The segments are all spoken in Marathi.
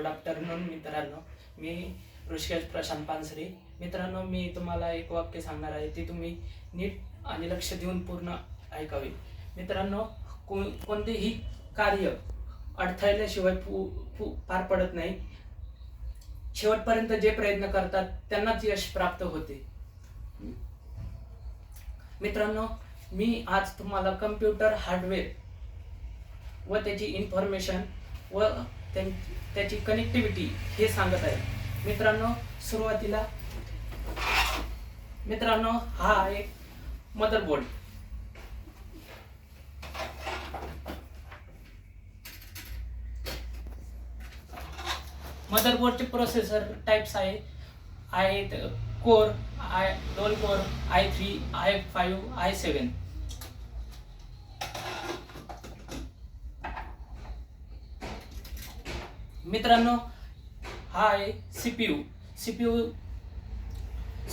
गुड आफ्टरनून मित्रांनो मी ऋषिकेश प्रशांत पानसरे. मित्रांनो मी तुम्हाला एक वाक्य सांगणार आहे ते तुम्ही नीट आणि लक्ष देऊन पूर्ण ऐकावे. मित्रांनो को कोणतेही कार्य अडथळल्याशिवाय पू पू पार पडत नाही. शेवटपर्यंत जे प्रयत्न करतात त्यांनाच यश प्राप्त होते. मित्रांनो मी आज तुम्हाला कम्प्युटर हार्डवेअर व त्याची इन्फॉर्मेशन व त्याची कनेक्टिव्हिटी हे सांगत आहे. मित्रांनो सुरुवातीला मित्रांनो हा आहे मदरबोर्ड मदरबोर्डचे प्रोसेसर टाइप्स आहे. आहेत कोर आय दोन core I three I five I seven मित्रांनो हा आहे सीपीयू सीपीयू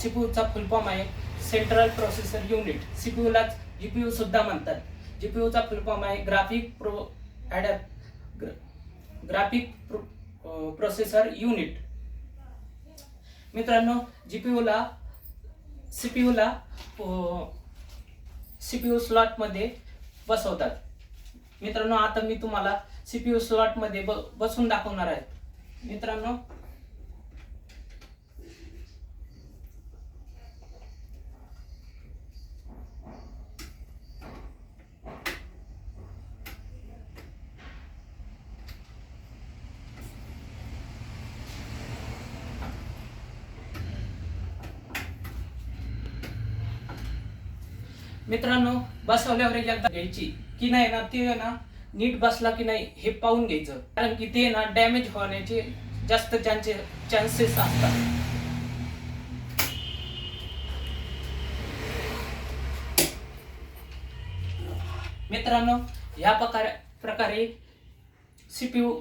सीपीयूचा फुलफॉर्म आहे सेंट्रल प्रोसेसर युनिट सीपीयूलाच जीपीयू सुद्धा म्हणतात. जीपीयूचा यूचा फुलफॉर्म आहे ग्राफिक प्रो ॲडॅप ग्राफिक प्रो प्रोसेसर युनिट मित्रांनो जीपीयूला सीपीयूला सीपीयू स्लॉटमध्ये बसवतात. मित्रांनो आता मी तुम्हाला सीपीयू स्लॉटमध्ये बसून दाखवणार आहेत. मित्रांनो. मित्रांनो बसवल्यावर एकदा घ्यायची. की नाही ना ती ना नीट बसला की नाही हे पाहून घ्यायचं. कारण की ते ना डॅमेज होण्याचे जास्त चान्से चान्सेस असतात. मित्रांनो ह्या प्रकारे प्रकारे सीपीयू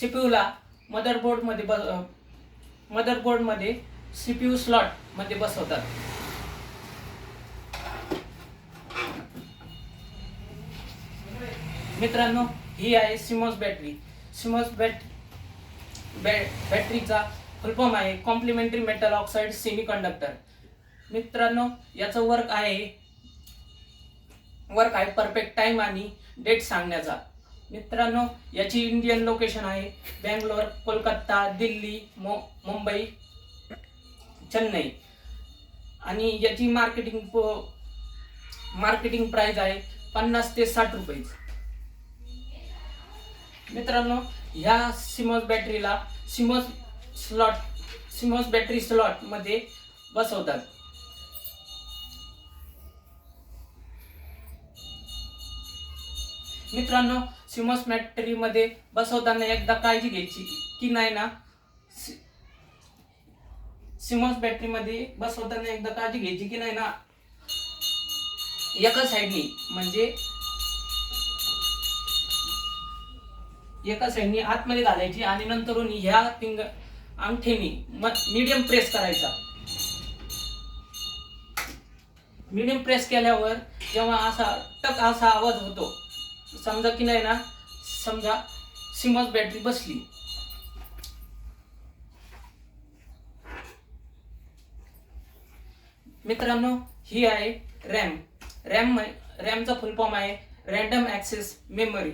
सीपीयूला मदरबोर्डमध्ये ब मदरबोर्डमध्ये सीपीयू स्लॉटमध्ये बसवतात. मित्रांनो ही आहे सिमॉस बॅटरी सिमॉस बॅट बॅ बॅटरीचा फुलफॉर्म आहे complementary metal oxide semi conductor मित्रांनो याचं वर्क आहे वर्क आहे परफेक्ट टाइम आणि डेट सांगण्याचा. मित्रांनो याची इंडियन लोकेशन आहे बँगलोर कोलकाता दिल्ली मु मुंबई चेन्नई. आणि याची मार्केटिंग मार्केटिंग प्राइस आहे पन्नास ते साठ रुपये मित्रांनो ह्या सिमॉस बॅटरीला सिमॉस स्लॉट सिमॉस बॅटरी स्लॉटमध्ये बसवतात. मित्रांनो सिमॉस बॅटरी मध्ये बसवताना एकदा काळजी घ्यायची की नाही ना? सिमॉस बॅटरी मध्ये बसवताना एकदा काळजी घ्यायची की नाही ना? एका साईडनी म्हणजे एका साईडनी आतमध्ये घालायची आणि नंतरून ह्या फिंग अंगठेनी मीडियम प्रेस करायचा. मीडियम प्रेस केल्यावर जेव्हा असा टक असा आवाज होतो समजा की नाही ना समजा सिमॉस बॅटरी बसली. मित्रांनो ही आहे रॅम. रॅम रॅमचा फुल फॉर्म आहे रॅन्डम ॲक्सेस मेमरी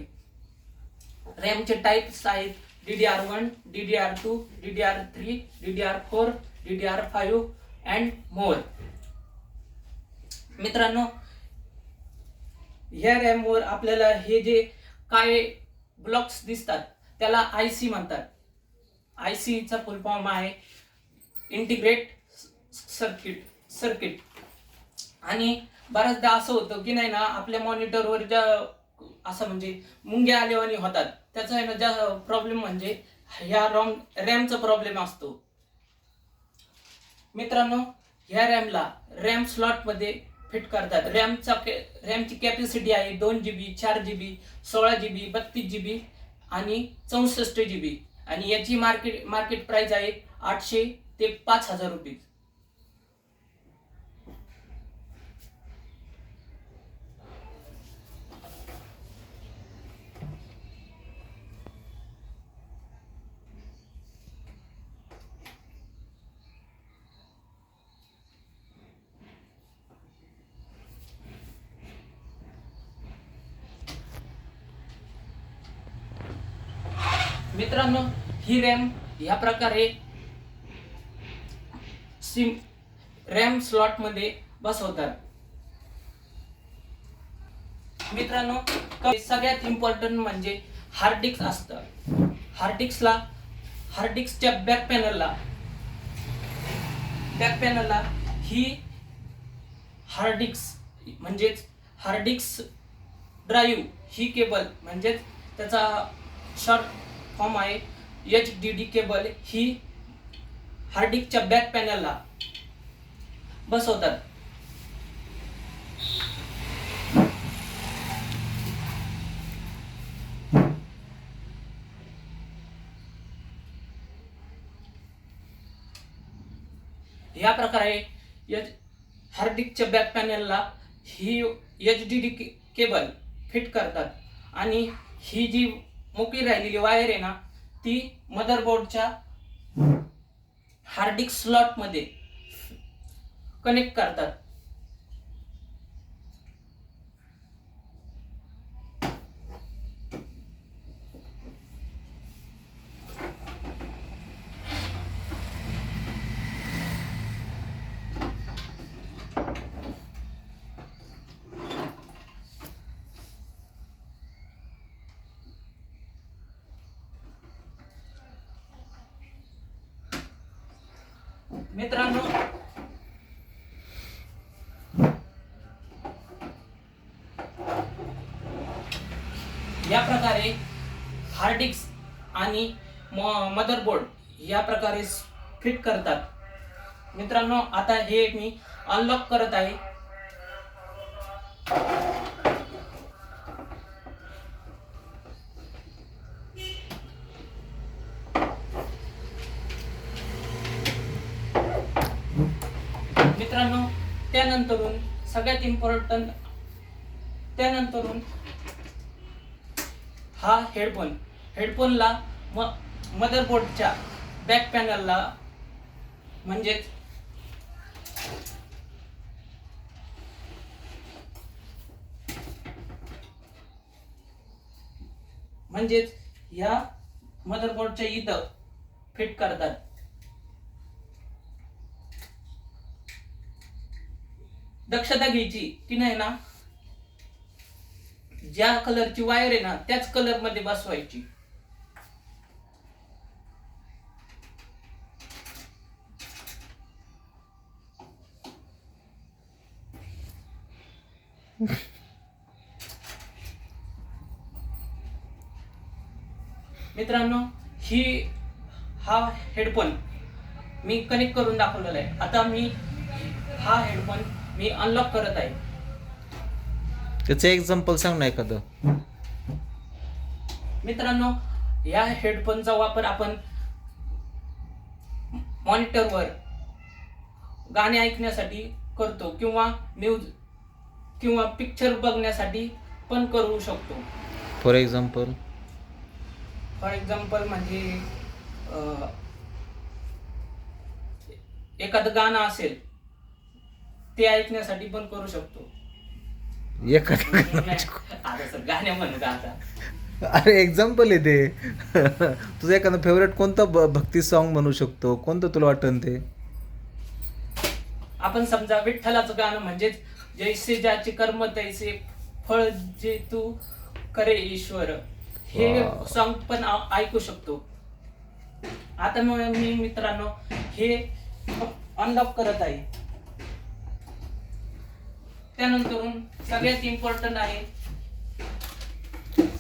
रॅमचे टाईप्स आहेत D D R one D D R two D D R three D D R four D D R five and more मित्रांनो ह्या रॅमवर आपल्याला हे जे काय ब्लॉक्स दिसतात त्याला आय सी म्हणतात. आय सीचा फुल फॉर्म आहे इंटिग्रेट सर्किट सर्किट आणि बऱ्याचदा असं होतं की नाही ना आपल्या मॉनिटरवर ज्या असं म्हणजे मुंग्या आलेवानी होतात. त्याचा आहे ना ज्या प्रॉब्लेम म्हणजे ह्या रॉम रॅमचा प्रॉब्लेम असतो. मित्रांनो ह्या रॅमला रॅम स्लॉटमध्ये फिट करतात. रॅमचा रॅमची कॅपॅसिटी आहे दोन जी बी चार जी बी सोळा जी बी बत्तीस जी बी आणि चौसष्ट जी बी आणि याची मार्केट मार्केट प्राइस आहे आठशे ते पाच हजार रुपये. मित्रांनो ही रॅम ह्या प्रकारे सिम रॅम स्लॉटमध्ये बसवतात. मित्रांनो सगळ्यात इम्पॉर्टंट म्हणजे हार्ड डिस्क असतं. हार्ड डिस्कला हार्ड डिस्कच्या बॅक पॅनलला बॅक पॅनलला ही हार्ड डिस्क म्हणजेच हार्ड डिस्क ड्राईव्ह ही केबल म्हणजेच त्याचा शॉर्ट फॉर्म आहे. एच डी डी केबल ही हार्डिकच्या बॅक पॅनलला बसवतात. या प्रकारे एच हार्डिकच्या बॅक पॅनलला ही H D D cable fit करतात. आणि ही जी मोकळी राहिलेली वायर आहे ना ती मदरबोर्डच्या हार्डिक स्लॉटमध्ये कनेक्ट करतात. मित्रांनो. या प्रकारे हार्डिक्स आणि मदरबोर्ड या प्रकारे फिट करतात. मित्रांनो आता हे मी अनलॉक करत आहे मित्रांनो त्यानंतरून सगळ्यात इम्पॉर्टंट त्यानंतरून हा हेडफोन हेडफोनला म मदरबोर्डच्या बॅक पॅनलला म्हणजेच म्हणजेच या मदरबोर्डच्या इथं फिट करतात. दक्षता घ्यायची. की नाही ना? ज्या कलरची वायर आहे ना त्याच कलरमध्ये बसवायची. मित्रांनो ही हा हेडफोन मी कनेक्ट करून दाखवलेला आहे. आता मी हा हेडफोन मी अनलॉक करत आहे. त्याचं एक्झाम्पल सांग ना एखादं. मित्रांनो या हेडफोनचा वापर आपण मॉनिटरवर गाणे ऐकण्यासाठी करतो किंवा न्यूज किंवा पिक्चर बघण्यासाठी पण करू शकतो. फॉर एक्झाम्पल फॉर एक्झाम्पल म्हणजे अं, एखादं गाणं असेल ते ऐकण्यासाठी पण करू शकतो. आता सर गाण्या म्हणू का आता. अरे एक्झाम्पल आहे ते. तुझं एखादं फेवरेट कोणतं ब- भक्ती सॉन्ग म्हणू शकतो? कोणतं तुला वाटतं ते? आपण समजा विठ्ठलाचं गाणं म्हणजेच जैसे ज्याचे कर्म तैसे फळ जे तू करे ईश्वर. हे Wow. सॉन्ग पण आ- ऐकू शकतो. आता मग मी मित्रांनो हे अनलॉक करत आहे. त्यानंतरून सगळ्यात इम्पॉर्टंट आहे.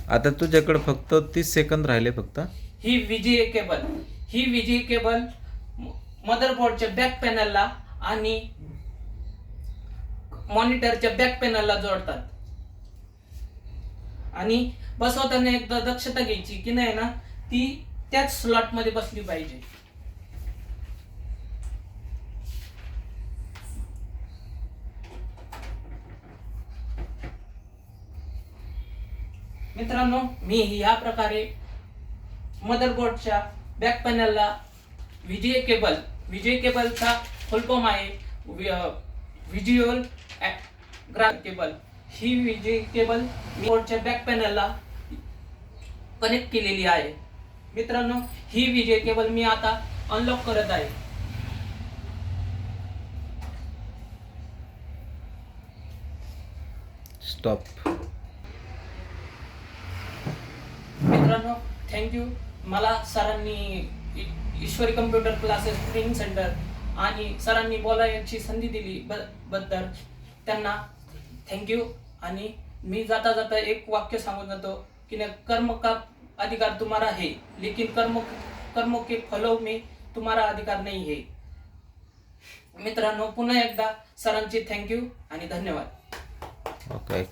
आता तुझ्याकडे फक्त तीस सेकंद राहिले फक्त. ही विजय केबल ही विजय केबल मदरबोर्डच्या बॅक पॅनलला आणि मॉनिटरच्या बॅक पॅनलला जोडतात. आणि बसवताना एकदा दक्षता घ्यायची की नाही ना ती त्याच स्लॉटमध्ये बसली पाहिजे. मित्रांनो मी ह्या प्रकारे मदरबोर्डच्या बॅक पॅनलला विजय केबल विजय केबलचा फुलफॉर्म आहे. व्हिज्युअल ग्राफ केबल ही विजय केबल बोर्डच्या बॅक पॅनलला कनेक्ट केलेली आहे. मित्रांनो ही विजय केबल मी आता अनलॉक करत आहे. स्टॉप मित्रांनो थँक्यू मला सरांनी Ishwari computer classes training centre आणि सरांनी बोलायची संधी दिली ब- बद्दल. त्यांना थँक्यू आणि मी जाता जाता एक वाक्य सांगून जातो की न कर्म का अधिकार तुम्हारा है लेकिन कर्म कर्म के फलो में तुम्हारा अधिकार नाही है. मित्रांनो पुन्हा एकदा सरांची थँक्यू आणि धन्यवाद. ओके